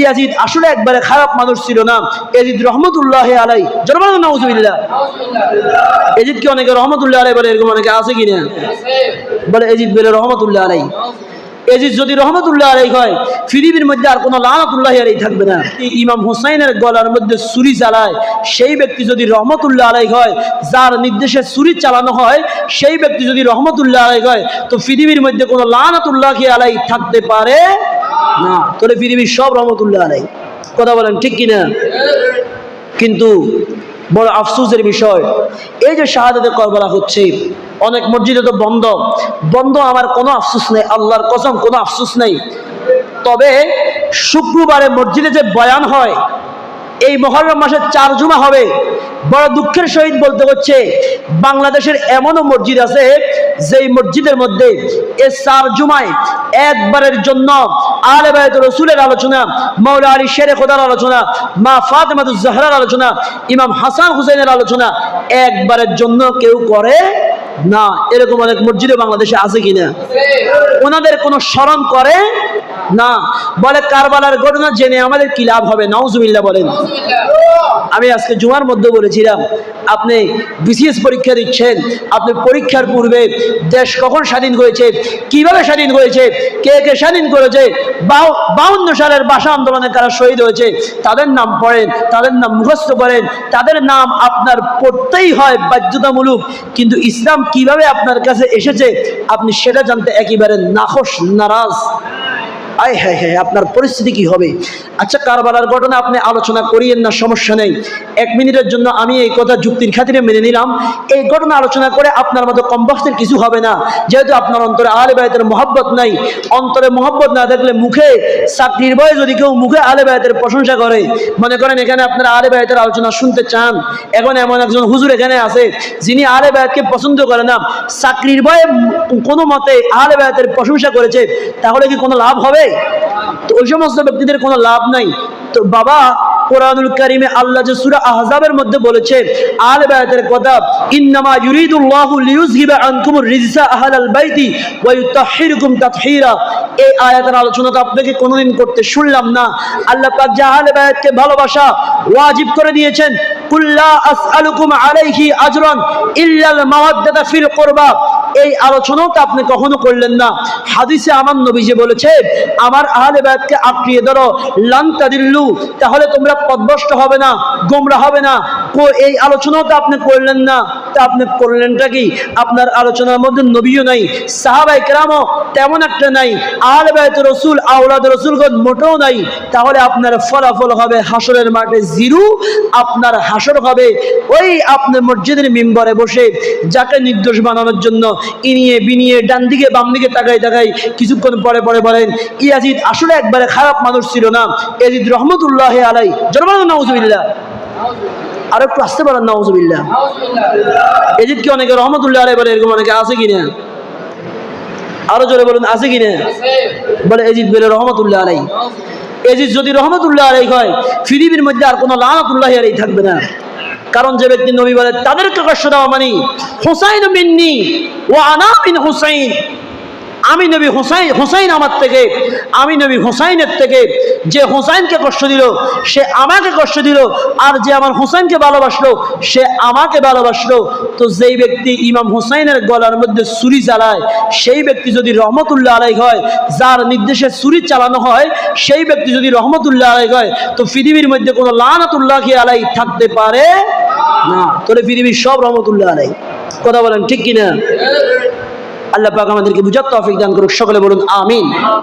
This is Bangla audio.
ইয়াজিদ আসলে একবারে খারাপ মানুষ ছিল না। ইয়াজিদ রহমতুল্লাহ আলাই। জনমান নাউজুবিল্লাহ। এজিদ কি অনেকে রহমতুল্লাহ আলাই বলে, এরকম অনেকে আছে কিনা? বলে এজিদ বলে রহমতুল্লাহ আলাই। এজিদ যদি রহমতুল্লাহ আলাই হয়, পৃথিবীর মধ্যে আর কোনো লানাতুল্লাহ আলাই থাকবে না। ইমাম হুসাইনের গলার মধ্যে ছুরি চালায়। সেই ব্যক্তি যদি রহমতুল্লাহ আলাই হয়, যার নির্দেশে ছুরি চালানো হয়, সেই ব্যক্তি যদি রহমতুল্লাহ আলাই হয়, তো পৃথিবীর মধ্যে কোনো লানাতুল্লাহ আলাই থাকতে পারে না, তোরে পৃথিবীর সব রহমতুল্লাহ আলাই। কথা বলেন, ঠিক কিনা? কিন্তু বড় আফসুসের বিষয়, এই যে শাহাদাতে করবলা হচ্ছে, অনেক মসজিদে তো বন্ধ। বন্ধ আমার কোনো আফসুস নেই, আল্লাহর কসম কোনো আফসুস নেই। তবে শুক্রবারে মসজিদে যে বয়ান হয় এই মহরম মাসের চার জুমা হবে। বড় দুঃখের সহিত বলতে হচ্ছে, বাংলাদেশের এমনও মসজিদ আছে যেই মসজিদের মধ্যে এ চার জুমায় একবারের জন্য আলে বায়ত রসুলের আলোচনা মৌলা আলী শেরে খোদার আলোচনা, মা ফাতেমাতুজ জাহরার আলোচনা, ইমাম হাসান হুসেনের আলোচনা একবারের জন্য কেউ করে না। এরকম অনেক মসজিদে বাংলাদেশে আছে কিনা? ওনাদের কোনো স্মরণ করে না, বলে কারবালার ঘটনা জেনে আমাদের কি লাভ হবে? নাউজুবিল্লাহ বলেন। আমি আজকে জুমার মধ্যে বলেছিলাম, আপনি বিসিএস পরীক্ষা দিচ্ছেন, আপনি পরীক্ষার পূর্বে দেশ কখন স্বাধীন হয়েছে, কীভাবে স্বাধীন হয়েছে, কে কে স্বাধীন করেছে বাউন্ন সালের ভাষা আন্দোলনে কারা শহীদ হয়েছে, তাদের নাম পড়েন, তাদের নাম মুখস্থ করেন, তাদের নাম আপনার পড়তেই হয় বাধ্যতামূলক, কিন্তু ইসলাম কীভাবে আপনার কাছে এসেছে, আপনি সেটা জানতে একেবারে নাখোশ, নারাজ। আয় হ্যাঁ হ্যাঁ আপনার পরিস্থিতি কি হবে? আচ্ছা কারবালার ঘটনা আপনি আলোচনা করিয়েন না, সমস্যা নেই। এক মিনিটের জন্য আমি এই কথা যুক্তির খাতিরে মেনে নিলাম। এই ঘটনা আলোচনা করে আপনার মতো কমবস্তের কিছু হবে না। যেহেতু আপনার অন্তরে আলে বায়তের মহব্বত নাই, অন্তরে মহব্বত না দেখলে মুখে চাকরির বয়ে যদি কেউ মুখে আলে বায়তের প্রশংসা করে, মনে করেন এখানে আপনারা আলে বায়তের আলোচনা শুনতে চান। এখন এমন একজন হুজুর এখানে আছে, যিনি আলে বায়তকে পছন্দ করে না। চাকরির বয়ে কোনো মতে আলে বায়তের প্রশংসা করেছে, তাহলে কি কোনো লাভ হবে? তো ওই সমস্ত ব্যক্তিদের কোনো লাভ নাই। তো বাবা, কোরআনুল কারিমে আল্লাহ সূরা আহজাবের মধ্যে বলেছে, আল বায়াতের কথা, ইন্নামা বাইতি এই আয়াতের আলোচনা তো আপনাকে কোনোদিন করতে শুনলাম না। আল্লাহ পাক যে বায়াতকে ভালোবাসা ওয়াজিব করে দিয়েছেন, কুল্লা আসআলুকুম আলাইহি আজরান ইল্লাল মাওয়াদ্দাতা ফিল কুরবা। এই আলোচনাও তো আপনি কখনো করলেন না। হাদিসে আমার নবী যে বলেছে, আমার আহলে বায়াতকে আঁকড়িয়ে ধরো, লান্তা দিল্লু, তাহলে তোমরা পদভষ্ট হবে না, গোমরা হবে না। এই আলোচনাও তো আপনি করলেন না। তা আপনি করলেনটা কি? আপনার আলোচনার মধ্যে নবীও নাই সাহাবাই কেরামও তেমন একটা নাই, আহলে বায়াত রসুল আউলাদ রসুলগণ মোটেও নাই। তাহলে আপনার ফলাফল হবে হাসরের মাঠে জিরু, আপনার হাসর হবে ওই আপনি মসজিদের মেম্বারে বসে, যাকে নির্দোষ বানানোর জন্য ইনিয়ে বিনিয়ে ডান দিকে বাম দিকে তাকাই তাকাই কিছুক্ষণ পরে পরে বলেন, ইয়াজিদ আসলে একবারে খারাপ মানুষ ছিল না? ইয়াজিদ রহমতুল্লাহ আলাই জনমান নাউজুবিল্লাহ। আর একটু আসতে পারেন, নাউজুবিল্লাহ। এজিদ কি অনেকে রহমতুল্লাহ আলাই বলে, এরকম অনেকে আছে কিনা? আরও জোরে বলুন, আছে কিনা? বলে এজিদ বলে, রহমতুল্লাহ আলাই এজিদ যদি রহমতুল্লাহ আলাই হয়, পৃথিবীর মধ্যে আর কোনো লানাতুল্লাহ আলাই থাকবে না। কারণ যে ব্যক্তি নবী বলে, তাদেরকে কষ্ট দেওয়া মানে হুসাইন মিন্নি ও আনা মিন হুসাইন। আমি নবী হুসাইন হুসাইন আমার থেকে, আমি নবী হুসাইনের থেকে, যে হুসাইনকে কষ্ট দিল, সে আমাকে কষ্ট দিল, আর যে আমার হুসাইনকে ভালোবাসলো, সে আমাকে ভালোবাসলো। তো যেই ব্যক্তি ইমাম হুসাইনের গলার মধ্যে ছুরি চালায় সেই ব্যক্তি যদি রহমতুল্লাহ আলাই হয়, যার নির্দেশে ছুরি চালানো হয়, সেই ব্যক্তি যদি রহমতুল্লাহ আলাই হয়, তো পৃথিবীর মধ্যে কোনো লানাতুল্লাহ আলাই থাকতে পারে না, তোরে পৃথিবীর সব রহমতুল্লাহ আলাই। কথা বলেন ঠিক কিনা? আল্লাহ পাক আমাদেরকে বুঝার তফিক দান করুক, সকলে বলুন, আমিন।